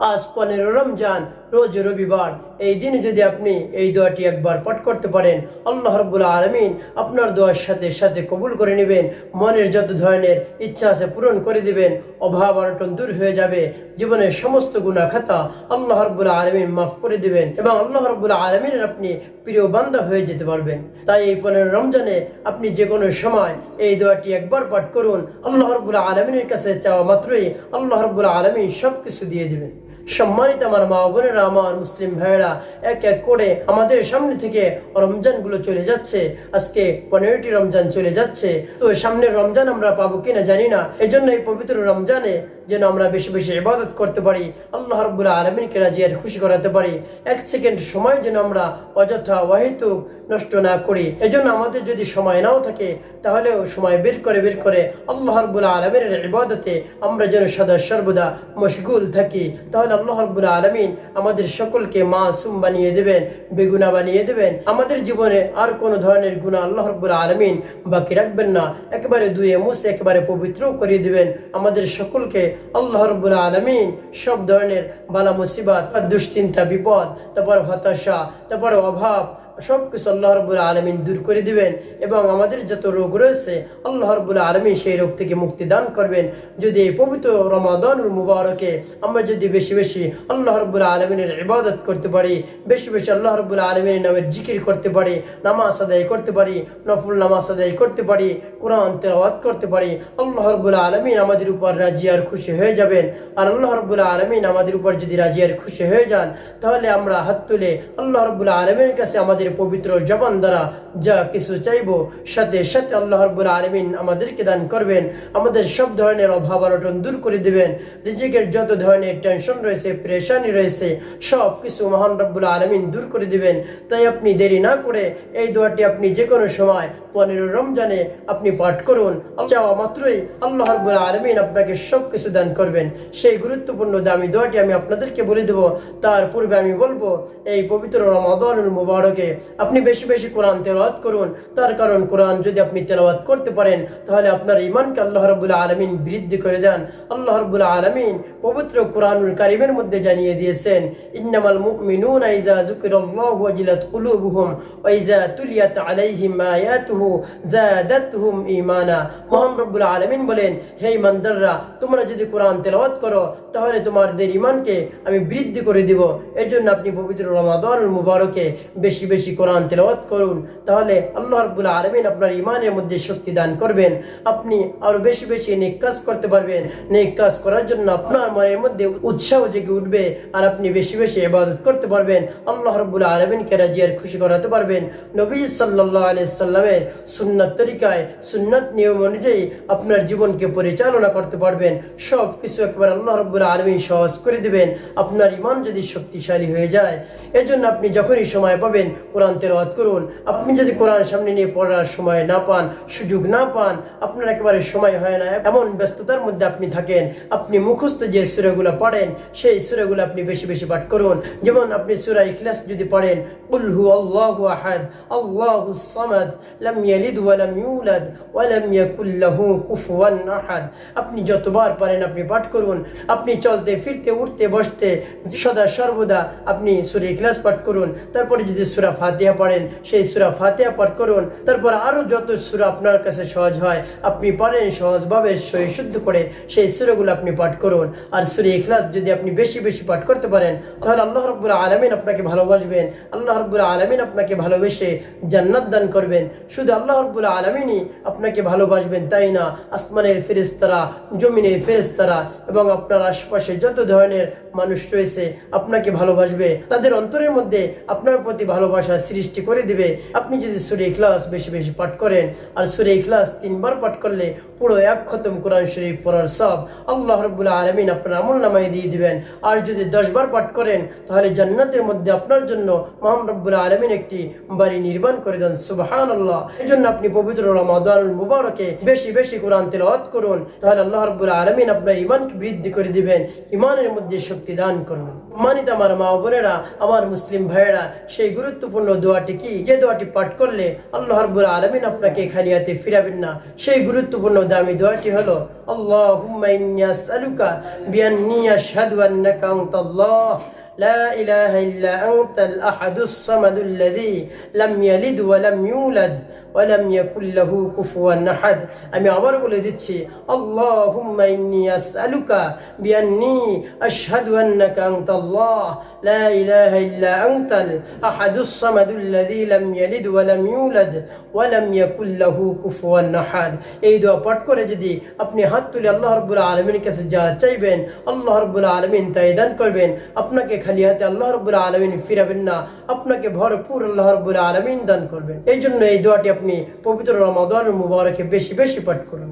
আজ পনেরো রমজান, রোজ রবিবার। এই দিনে যদি আপনি এই দোয়াটি একবার পাঠ করতে পারেন, আল্লাহ রব্বুল আলমিন আপনার দোয়ার সাথে সাথে কবুল করে নেবেন, মনের যত ধরনের ইচ্ছা আছে পূরণ করে দিবেন, অভাব অনটন দূর হয়ে যাবে, জীবনের সমস্ত গুণা খাতা আল্লাহ রব্বুল আলমিন মাফ করে দিবেন এবং আল্লাহ রব্বুল আলমিনের আপনি প্রিয় বান্দা হয়ে যেতে পারবেন। তাই এই পনেরো রমজানে আপনি যে কোনো সময় এই দোয়াটি একবার পাঠ করুন, আল্লাহ রব্বুল আলমিনের কাছে চাওয়া মাত্রই আল্লাহ রব্বুল আলমিন সব কিছু দিয়ে দিবেন। সম্মানিত আমার মা বোনেরা, আমার মুসলিম ভাইয়েরা, এক এক করে আমাদের সামনে থেকে রমজানগুলো চলে যাচ্ছে। আজকে পনেরোটি রমজান চলে যাচ্ছে। তো সামনে রমজান আমরা পাবো কিনা জানি না। এজন্য এই পবিত্র রমজানে যেন আমরা বেশি বেশি ইবাদত করতে পারি, আল্লাহ রব্বুল আলমিনকে রাজিয়ার খুশি করাতে পারি। এক সেকেন্ড সময় যেন আমরা অযথা ওয়াহিতুক নষ্ট না করি। এজন্য আমাদের যদি সময় নাও থাকে, তাহলেও সময় বের করে বের করে আল্লাহ রব্বুল আলমিনের ইবাদতে আমরা যেন সদা সর্বদা মশগুল থাকি। তাহলে আল্লাহ রব্বুল আলমিন আমাদের সকলকে মাসুম বানিয়ে দেবেন, বেগুনা বানিয়ে দেবেন। আমাদের জীবনে আর কোনো ধরনের গুণা আল্লাহ রব্বুল আলমিন বাকি রাখবেন না। একেবারে দুয়ে মুছে, একেবারে পবিত্র করিয়ে দিবেন। আমাদের সকলকে আল্লাহ রব্বুল আলমিন সব ধরনের বালা মুসিবাত দুশ্চিন্তা বিপদ তারপর হতাশা তারপর অভাব সব কিছু আল্লাহ রব্বুল আলমিন দূর করে দিবেন এবং আমাদের যত রোগ রয়েছে, আল্লাহ রব্বুল আলমিন সেই রোগ থেকে মুক্তি দান করবেন। যদি এই পবিত্র রমাদানুল মুবারকে আমরা যদি বেশি বেশি আল্লাহ রব্বুল আলমিনের ইবাদত করতে পারি, বেশি বেশি আল্লাহ রব্বুল আলমিনের নামের জিকির করতে পারি, নামাজ আদায় করতে পারি, নফুল নামাজ আদায় করতে পারি, কোরআন তেলাওয়াত করতে পারি, আল্লাহ রব্বুল আলমিন আমাদের উপর রাজি আর খুশি হয়ে যাবেন। আর আল্লাহ রব্বুল আলমিন আমাদের উপর যদি রাজি আর খুশি হয়ে যান, তাহলে আমরা হাত তুলে আল্লাহ রব্বুল আলমিনের কাছে আমাদের পবিত্র জবান দ্বারা যা কিছু চাইব, সাথে সাথে আল্লাহ রব্বুল আলমিন আমাদেরকে দান করবেন। আমাদের সব ধরনের অভাব অনটন দূর করে দিবেন। রিজিকের যত ধরনের টেনশন রয়েছে প্রেশানি রয়েছে, সব কিছু মহান রব্বুল আলমিন দূর করে দিবেন। তাই আপনি দেরি না করে এই দোয়াটি আপনি যে কোনো সময় পনেরো রমজানে আপনি পাঠ করুন। চাওয়া মাত্রই আল্লাহ রব্বুল আলমিন আপনাকে সব কিছু দান করবেন। সেই গুরুত্বপূর্ণ দামি দোয়াটি আমি আপনাদেরকে বলে দেব। তার পূর্বে আমি বলব, এই পবিত্র রমাদানুল মুবারকে আপনি বেশি বেশি কোরআন তেলাওয়াত করুন। তার কারণ কোরআন যদি আপনি তেলাওয়াত করতে পারেন, তাহলে আপনার ইমানকে আল্লাহ রব্বুল আলমিন বৃদ্ধি করে দেন। আল্লাহ রব্বুল আলমিন পবিত্র কোরআনুল কারিমের মধ্যে জানিয়ে দিয়েছেন, ইন্নামাল মুমিনুন ইজা যুকিরাল্লাহু ওয়াজিলাত কুলুবুহুম ওয়া ইজা তুলিয়াত আলাইহিম আয়াতুহু জাদাতহুম ঈমানা। মহান রব্বুল আলামিন বলেন, হে ইমানদাররা তোমরা যদি কোরআন তেলাওয়াত করো, তাহলে তোমাদের ইমানকে আমি বৃদ্ধি করে দিব। এর জন্য আপনি পবিত্র রমাদানুল মুবারকে বেশি বেশি কোরআন তেলাওয়াত করুন, তাহলে আল্লাহ রব্বুল আলমিন আপনার ইমানের মধ্যে শক্তি দান করবেন। আপনি আরও বেশি বেশি নেক কাজ করতে পারবেন। নেক কাজ করার জন্য আপনার মনের মধ্যে উৎসাহ জেগে উঠবে আর আপনি বেশি বেশি ইবাদত করতে পারবেন। আল্লাহ রব্বুল আলমিনকে রাজি আর খুশি করাতে পারবেন। নবী সাল্লাহ আলিয়া সাল্লামের সুন্নত তরিকায়, সুন্নত নিয়ম অনুযায়ী আপনার জীবনকে পরিচালনা করতে পারবেন। সব কিছু একবার আল্লাহ রব্বুল আলমিন সহজ করে দিবেন। আপনার ইমান যদি শক্তিশালী হয়ে যায়, এজন্য আপনি যখনই সময় পাবেন কোরআন তেরোয়াত করুন। আপনি যদি কোরআন সামনে নিয়ে পড়ার সময় না পান, সুযোগ না পান, আপনার একেবারে সময় হয় না। এমন ব্যস্ততার মধ্যে আপনি থাকেন, আপনি মুখস্থ যে সুরেগুলো পড়েন, সেই সুরেগুলো আপনি বেশি বেশি পাঠ করুন। যেমন আপনি সুরা ইখলাস যদি পড়েন উল্হু আল্লাহু আহাদ, আল্লাহু সামাদ, লাম ইয়ালিদ ওয়া লাম ইউলাদ, ওয়া লাম ইয়াকুল লাহু কুফুয়ান আহাদ। আপনি যতবার পারেন আপনি পাঠ করুন। আপনি চলতে, ফিরতে, উঠতে, বসতে, সদা সর্বদা আপনি সুরা ইখলাস পাঠ করুন। তারপরে যদি সুরা ফাতিহা পড়েন, সেই সুরা ফাতিহা পাঠ করুন। তারপর আরও যত সুরা আপনার কাছে সহজ হয়, আপনি পারেন সহজভাবে সহি শুদ্ধ করে সেই সুরাগুলো আপনি পাঠ করুন। আর সুরে ইখলাস যদি আপনি বেশি বেশি পাঠ করতে পারেন, তাহলে আল্লাহ রব্বুল আলমিন আপনাকে ভালোবাসবেন। আল্লাহ রব্বুল আলমিন আপনাকে ভালোবেসে জান্নাত দান করবেন। শুধু আল্লাহ রব্বুল আলমিনই আপনাকে ভালোবাসবেন, তাই না? আসমানের ফেরেস্তারা জমিনের ফেরেস্তারা এবং আপনার আশপাশে যত ধরনের মানুষ রয়েছে, আপনাকে ভালোবাসবে। তাদের অন্তরের মধ্যে আপনার প্রতি ভালোবাসা সৃষ্টি করে দিবে। আপনি যদি সুরে ইখলাস বেশি বেশি পাঠ করেন, আর সুরে ইখলাস তিনবার পাঠ করলে পুরো এক খতম কোরআন শরীফ পড়ার সব আল্লাহ রব্বুল আলমিন আপনার আমল নামাই দিয়ে দিবেন। আর যদি দশবার পাঠ করেন, তাহলে জান্নাতের মধ্যে আপনার জন্য মোহাম্মদ রব্বুল আলমিন একটি বাড়ি নির্মাণ করে দেন। সুবাহান আল্লাহ এই জন্য আপনি পবিত্র রমাদান মুবারকে বেশি বেশি কোরআন তেলাওয়াত করুন, তাহলে আল্লাহ রব্বুল আলমিন আপনার ইমানকে বৃদ্ধি করে দিবেন। ইমানের মধ্যে শক্তি দান করুন। মানিত আমার মা বোনেরা আমার মুসলিম ভাইয়েরা সেই গুরুত্বপূর্ণ গুরুত্বপূর্ণ দোয়াটি কি যে দোয়াটি পাঠ করলে আল্লাহ রাব্বুল আলামিন আপনাকে খালি হাতে ফিরাবেন না সেই গুরুত্বপূর্ণ দামি দোয়াটি হলো আল্লাহুম্মা ইন্নী আসআলুকা বিআন্নী আশহাদু আন্নাকা আনতাল্লাহ لا إله إلا أنت الأحد الصمد الذي لم يلد ولم يولد ওয়ালাম ইয়াকুল্লাহু কুফুয়ান আহাদ। আমি আবার বলে দিচ্ছি, আল্লাহুম্মা ইন্নী আসআলুকা বিআন্নী আশহাদু আন্নাকা আনতাল্লাহ। لا إله إلا أنت الأحد الصمد الذي لم يلد ولم يولد ولم يكن له كفوا أحد এই দোয়া পাঠ করে যদি আপনি হাত তুলে আল্লাহ রাব্বুল আলামিনের কাছে যা চাইবেন আল্লাহ রাব্বুল আলামিন তাই দান করবেন আপনাকে খালি হাতে আল্লাহ রাব্বুল আলামিন ফিরাবেন না আপনাকে ভরপুর আল্লাহ রাব্বুল আলামিন দান করবেন এই জন্য এই দোয়াটি আপনি পবিত্র রমাদান মুবারকে বেশি বেশি পাঠ করুন